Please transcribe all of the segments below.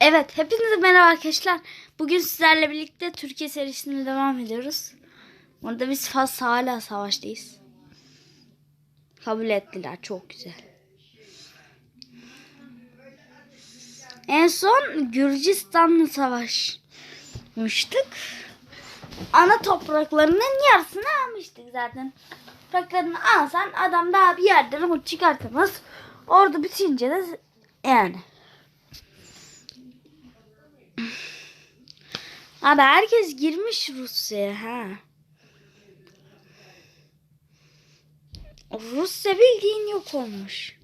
Evet, hepinize merhaba arkadaşlar. Bugün sizlerle birlikte Türkiye serisine devam ediyoruz. Orada biz Fas hala savaştayız. Kabul ettiler, çok güzel. En son Gürcistan'la savaşmıştık. Ana topraklarının yarısını almıştık zaten. Topraklarını alsan adam daha bir yerden çıkartamaz. Orada bitince de yani. Abi herkes girmiş Rusya'ya ha. Rusya bildiğin yok olmuş.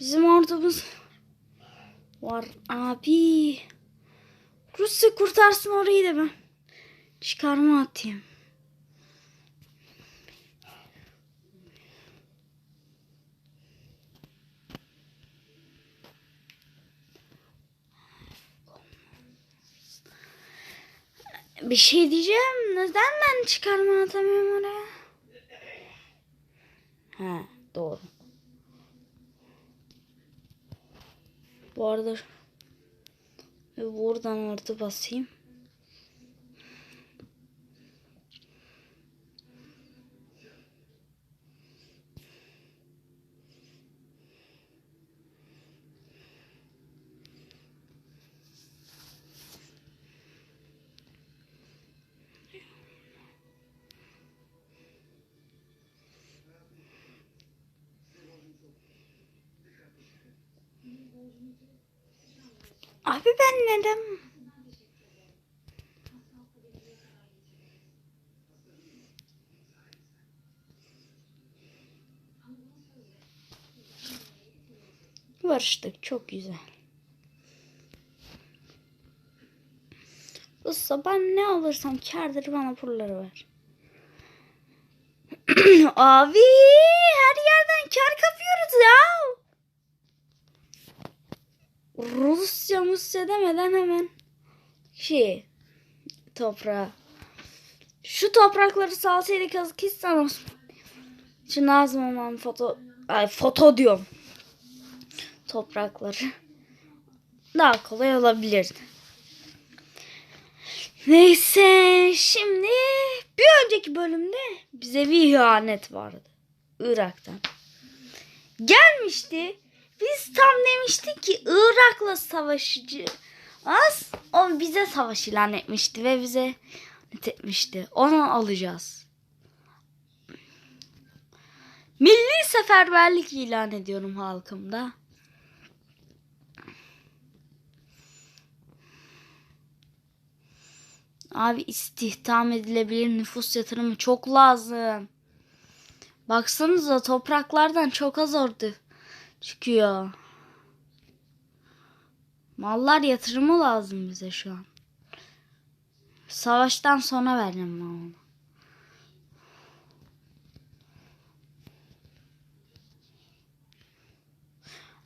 Bizim ordumuz var abi. Rusya kurtarsın orayı da ben. Çıkarma atayım. Bir şey diyeceğim. Neden ben çıkarma atamıyorum oraya? He doğru. Bu arada buradan orta basayım. Abi ben neden? Barıştık çok güzel. Bu sabah ne alırsam kardır bana pulları ver. Abi her yerden kar kapıyoruz ya. Rusya Musya demeden hemen şey toprağı. Şu toprakları salsaydı Kazakistan olsun. Şu lazım olan foto ay foto diyorum. Toprakları. Daha kolay olabilirdi. Neyse şimdi bir önceki bölümde bize bir ihanet vardı. Irak'tan. Gelmişti. Biz tam demiştik ki Irak'la savaşıcı az o bize savaş ilan etmişti ve bize etmişti. Onu alacağız. Milli seferberlik ilan ediyorum halkımda. Abi istihdam edilebilir nüfus yatırımı çok lazım. Baksanıza topraklardan çok az ordu çıkıyor. Mallar yatırımı lazım bize şu an. Savaştan sonra vereceğim ben onu.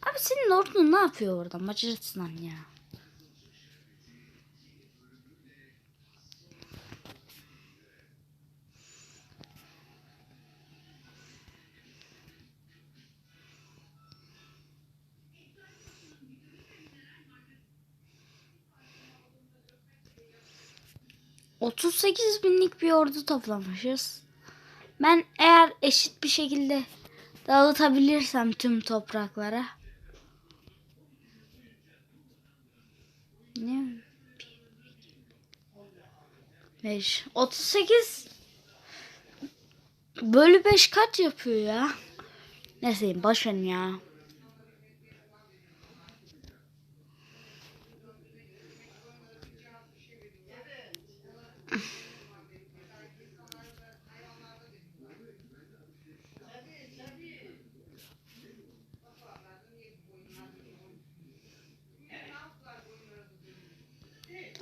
Abi senin ordun ne yapıyor orada Macaristan ya? ...38 binlik bir ordu toplamışız. Ben eğer eşit bir şekilde dağıtabilirsem tüm topraklara... Ne? 5. 38 bölü 5 kaç yapıyor ya? Neyse boş verin ya.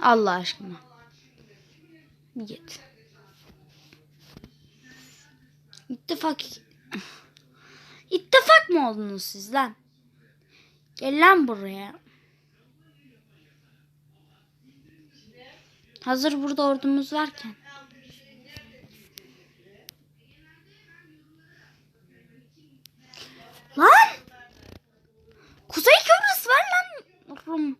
Allah aşkına. Git. İttifak. İttifak mı oldunuz siz lan? Gel lan buraya. Hazır burada ordumuz varken. Lan! Kuzey Kıbrıs var lan Rum.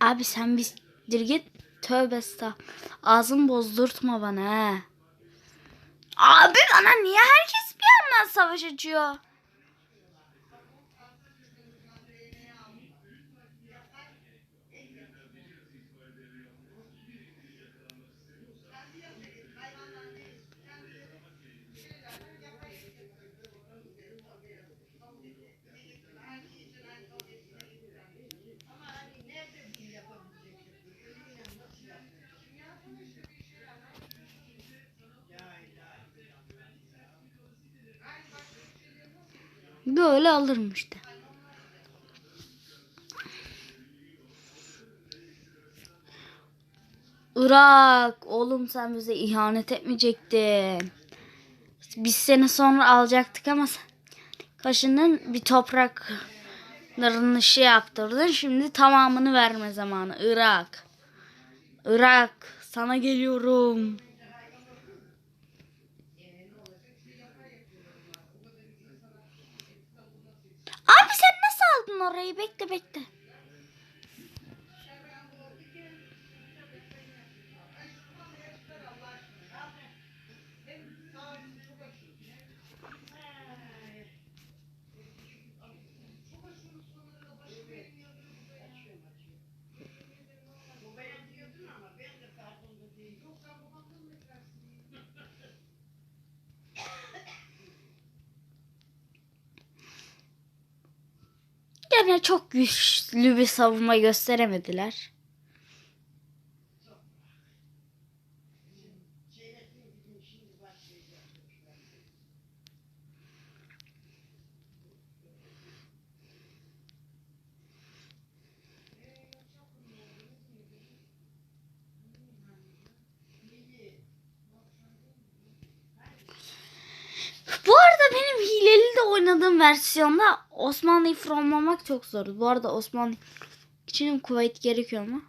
Abi sen bir dirgit tövbe estağ. Ağzını bozdurtma bana he. Abi bana niye herkes bir yandan savaş açıyor? Böyle alırım işte. Irak, oğlum sen bize ihanet etmeyecektin. Biz seni sonra alacaktık ama sen kaşının bir topraklarını şey yaptırdın. Şimdi tamamını verme zamanı. Irak. Irak, sana geliyorum. Abi sen nasıl aldın orayı? Bekle bekle. Çok güçlü bir savunma gösteremediler. Bu arada benim hileli de oynadığım versiyonda Osmanlı'yı fronlamak çok zor. Bu arada Osmanlı için kuvvet gerekiyor mu?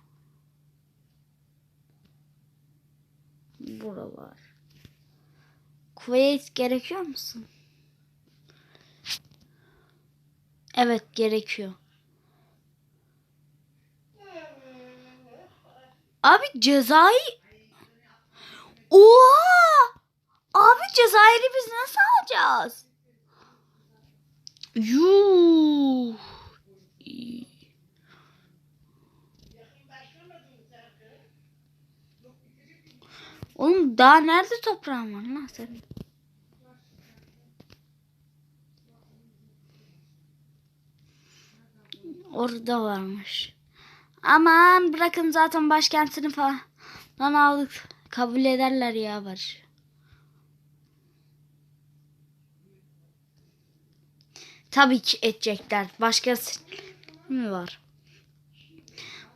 Buralar. Kuvvet gerekiyor musun? Evet gerekiyor. Abi cezayı... Oha! Abi Cezayir'i biz nasıl alacağız? Yuh. Oğlum daha nerede toprağın var lan senin? Orada varmış. Aman bırakın zaten başkentini falan lan aldık. Kabul ederler ya barış. Tabii ki edecekler. Başkası mi var?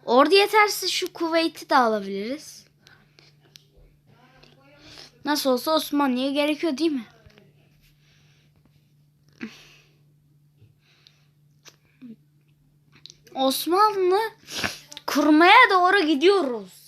Orada yetersiz şu Kuveyt'i de alabiliriz. Nasıl olsa Osmanlı'ya gerekiyor değil mi? Osmanlı kurmaya doğru gidiyoruz.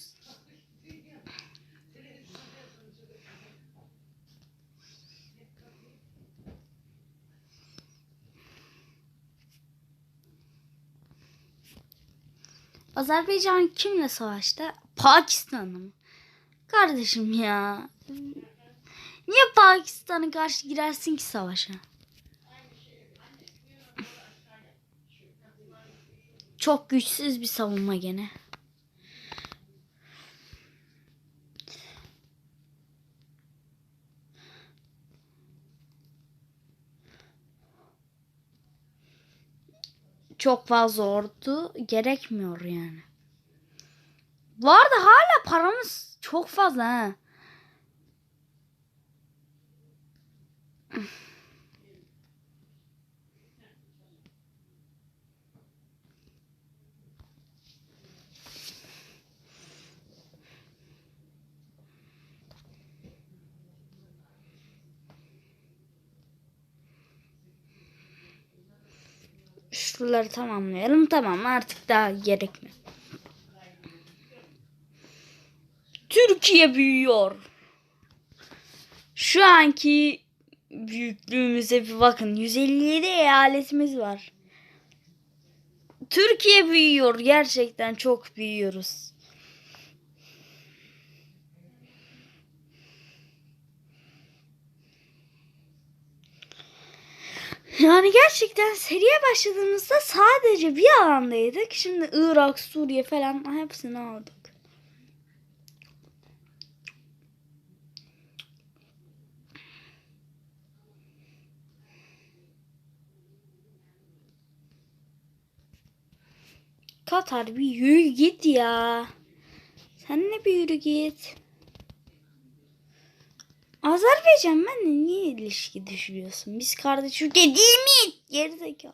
Azerbaycan kimle savaştı? Pakistan'la mı? Kardeşim ya. Niye Pakistan'a karşı girersin ki savaşa? Çok güçsüz bir savunma gene. Çok fazla ordu gerekmiyor yani. Bu arada hala paramız çok fazla ha. Şuraları tamamlayalım. Tamam artık daha gerekmiyor. Türkiye büyüyor. Şu anki büyüklüğümüze bir bakın. 157 eyaletimiz var. Türkiye büyüyor. Gerçekten çok büyüyoruz. Yani gerçekten seriye başladığımızda sadece bir alandaydık. Şimdi Irak, Suriye falan hepsini aldık. Katar bir yürü git ya. Sen ne bir yürü git. Azerbaycan benimle niye ilişki düşürüyorsun? Biz kardeş ülke değil mi? Gerizekalı.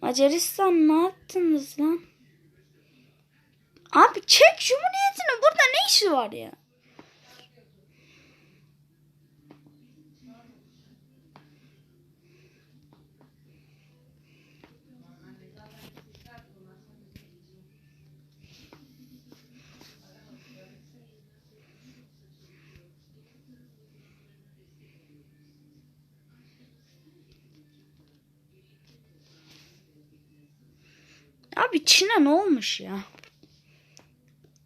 Macaristan ne yaptınız lan? Abi Çek Cumhuriyeti'nin burada ne işi var ya? Abi Çin'e ne olmuş ya?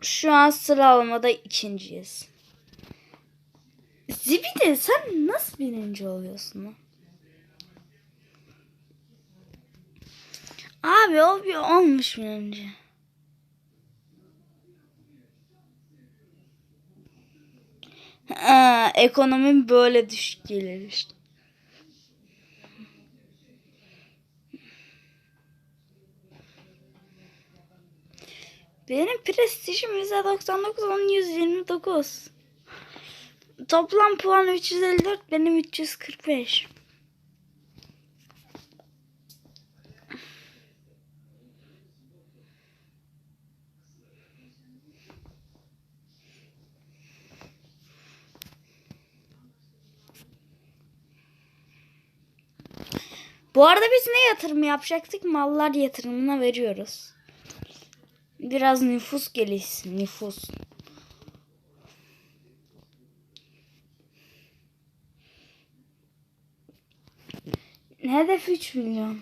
Şu an sıralamada ikinciyiz. Zibide sen nasıl birinci oluyorsun? Abi o bir olmuş birinci. Ha, ekonomim böyle düşük gelir işte. Benim prestijim %99, onun 129. Toplam puan 354, benim 345. Bu arada biz ne yatırım yapacaktık? Mallar yatırımına veriyoruz. Biraz nüfus gelişsin. Nüfus. Hedef 3 milyon.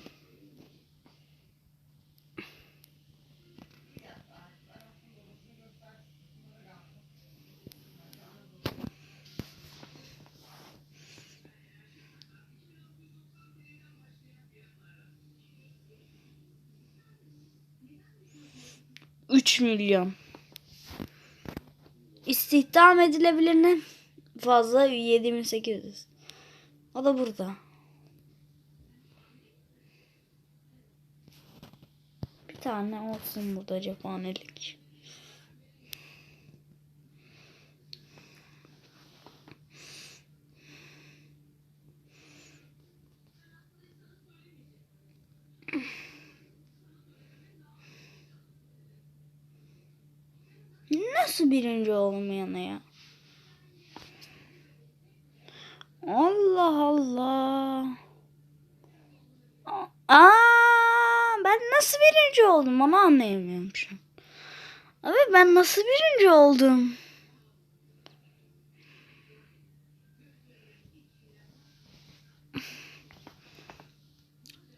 Milyon. İstihdam edilebilir ne fazla 7800. O da burada. Bir tane olsun burada cephanelik. Nasıl birinci olmayana ya? Allah Allah. Aa, ben nasıl birinci oldum onu anlayamıyorum şu an. Abi ben nasıl birinci oldum?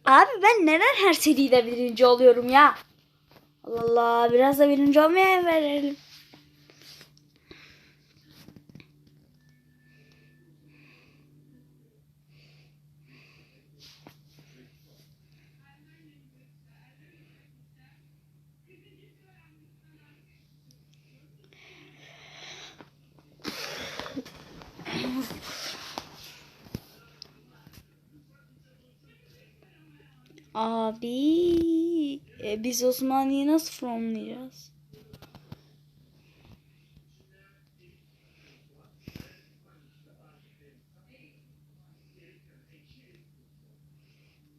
Abi ben neden her seride birinci oluyorum ya? Allah Allah biraz da birinci olmaya verelim. Abi e, biz Osmaniye'yi nasıl formlayacağız?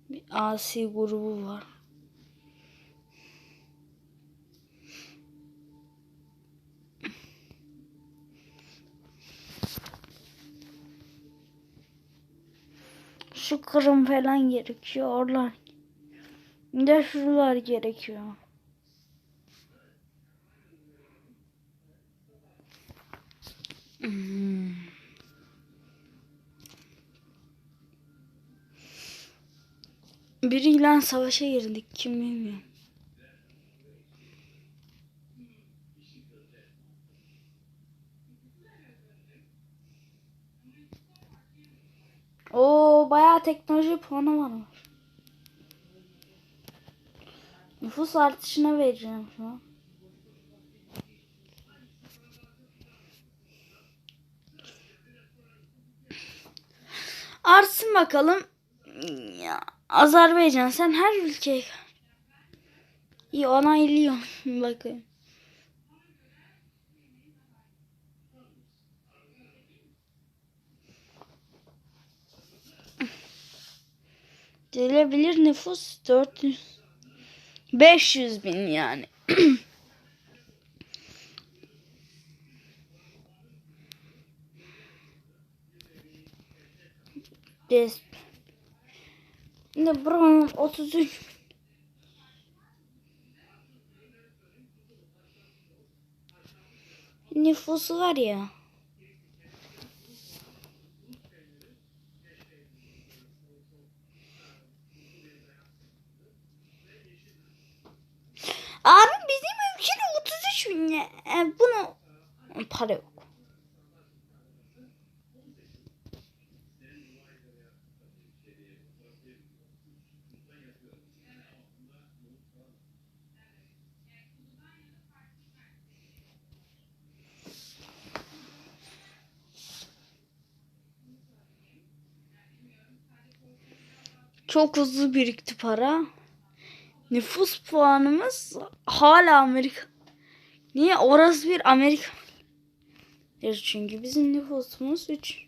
Bir asi grubu var. Şu Kırım falan gerekiyor. Oralar. De şuralar gerekiyor. Hmm. Biriyle savaşa girdik. Kim bilmiyorum. Oo bayağı teknoloji puanı varmış. Nüfus artışına vereceğim şu an. Artsın bakalım. Ya, Azerbaycan sen her ülkeye iyi onaylıyor bakın. Gelebilir nüfus 400 500 bin yani. Des. Ne buranın 33 nüfusu var ya. Abi bizim ülkede 33 bin ya. E, bunu para yok. Çok hızlı birikti para. Nüfus puanımız hala Amerika. Niye? Orası bir Amerika. Çünkü bizim nüfusumuz 3.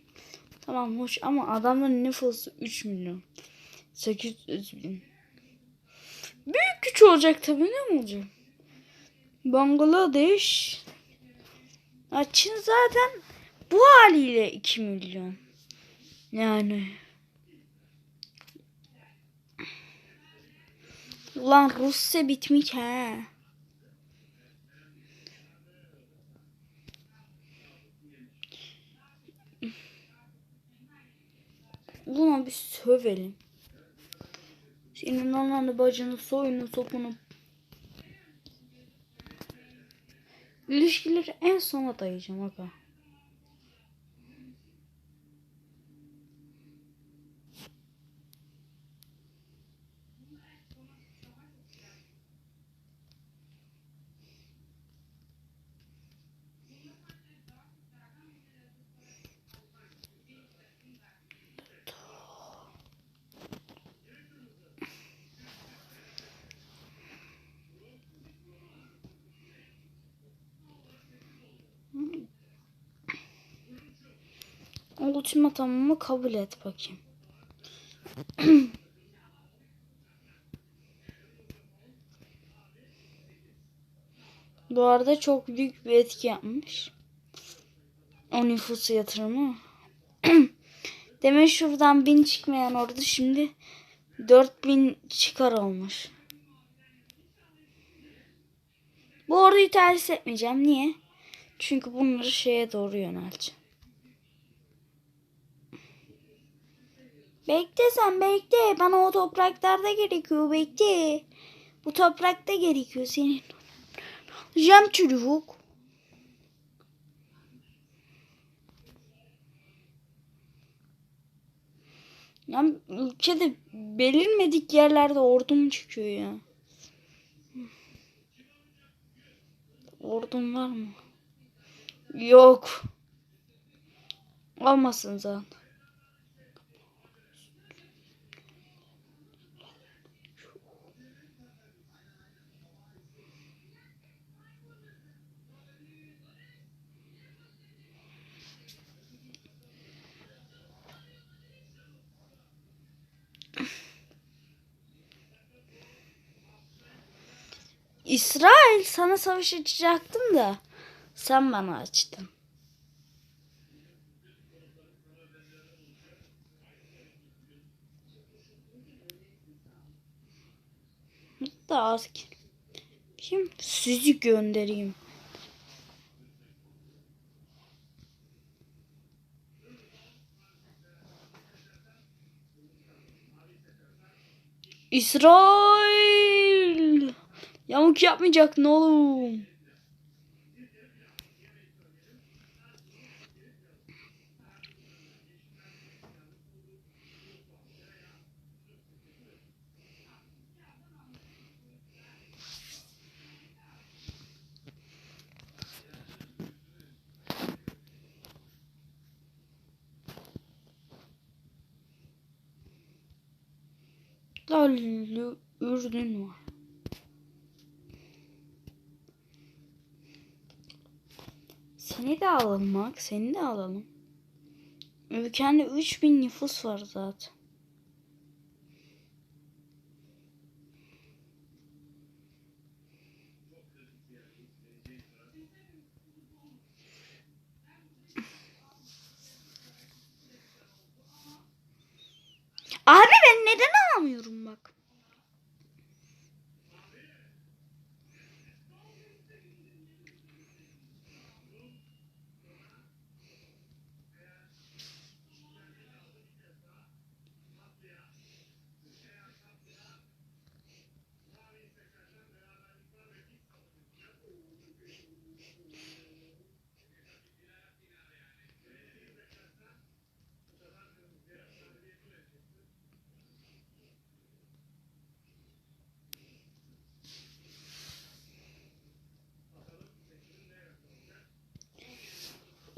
Tamam hoş ama adamın nüfusu 3 milyon. 800 bin. Büyük güç olacak tabii ne olacak? Bangladeş. Ya Çin zaten bu haliyle 2 milyon. Yani. Ulan Rusya bitmiş he. Ulan bir sövelim. Senin ananı bacını soyunu sopunu. İlişkileri en sona dayayacağım aga. Ultimatomumu kabul et bakayım. Bu arada çok büyük bir etki yapmış. O nüfusu yatırımı. Demek şuradan bin çıkmayan ordu şimdi 4000 çıkar olmuş. Bu orduyu tercih etmeyeceğim. Niye? Çünkü bunları şeye doğru yönelteceğim. Bekle sen bekle. Bana o topraklarda gerekiyor. Bekle. Bu toprakta gerekiyor senin. Alacağım çocuk. Ya ülkede belirmedik yerlerde ordum çıkıyor ya. Ordum var mı? Yok. Olmasın zaten. İsrail sana savaş açacaktım da sen bana açtın. Hatta az kim sizi göndereyim. İsrail. Yamuk yapmayacak ne oğlum. Lallü Ürdün var. Seni de alalım bak. Seni de alalım. Ülkende 3000 nüfus var zaten. Abi ben neden alamıyorum bak.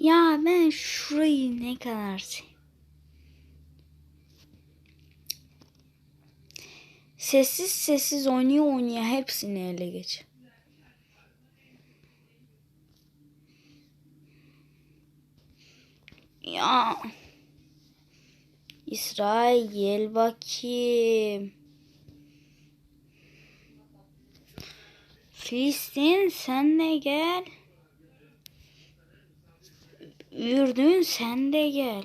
Ya ben şurayı ne kadar se- Sessiz sessiz oynuyor oynuyor hepsini ele geç. Ya. İsrail gel bakayım. Filistin sen de gel. Ürdün sen de gel.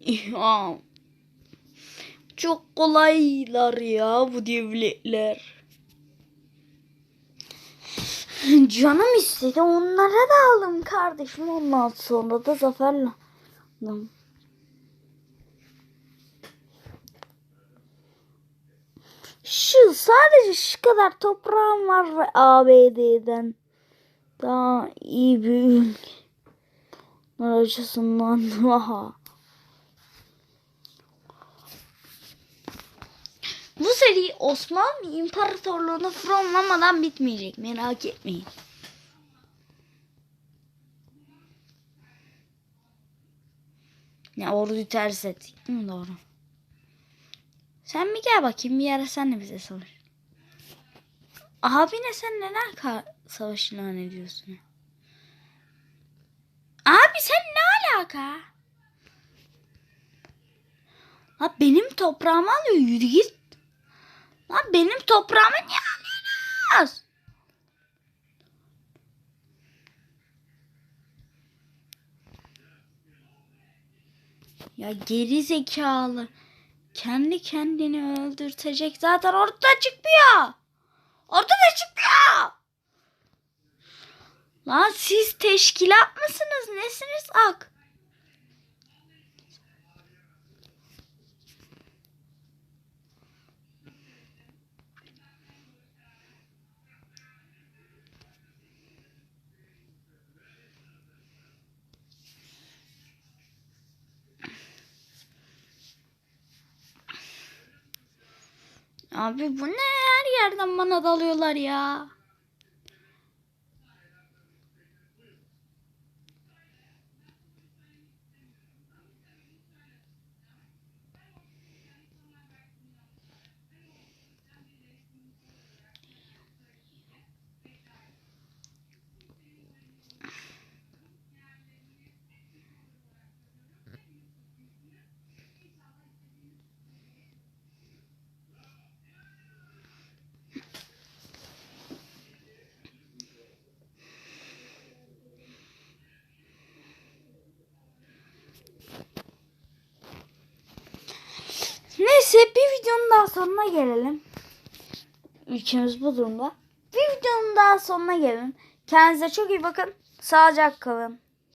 Ya. Çok kolaylar ya bu devletler. Canım istedi onlara da aldım kardeşim ondan sonra da zaferle aldım. Şu sadece şu kadar toprağım var ve ABD'den daha iyi bir ülke açısından daha. Bu seri Osmanlı İmparatorluğu'nu fronlamadan bitmeyecek merak etmeyin. Ne orduyu ters ettik değil doğru? Sen bir gel bakayım bir ara sen de bize savaş. Abine sen neden savaş ilan ediyorsun? Abi sen ne alaka? Ha benim toprağımı alıyor yürü git. Lan benim toprağımı niye alıyorsunuz? Ya geri zekalı. Kendi kendini öldürtecek zaten ortada çıkmıyor. Ortada çıkmıyor. Lan siz teşkilat mısınız? Nesiniz ak? Abi bu ne her yerden bana dalıyorlar ya. Neyse bir videonun daha sonuna gelelim. Ülkemiz bu durumda. Bir videonun daha sonuna gelin. Kendinize çok iyi bakın. Sağlıcakla kalın.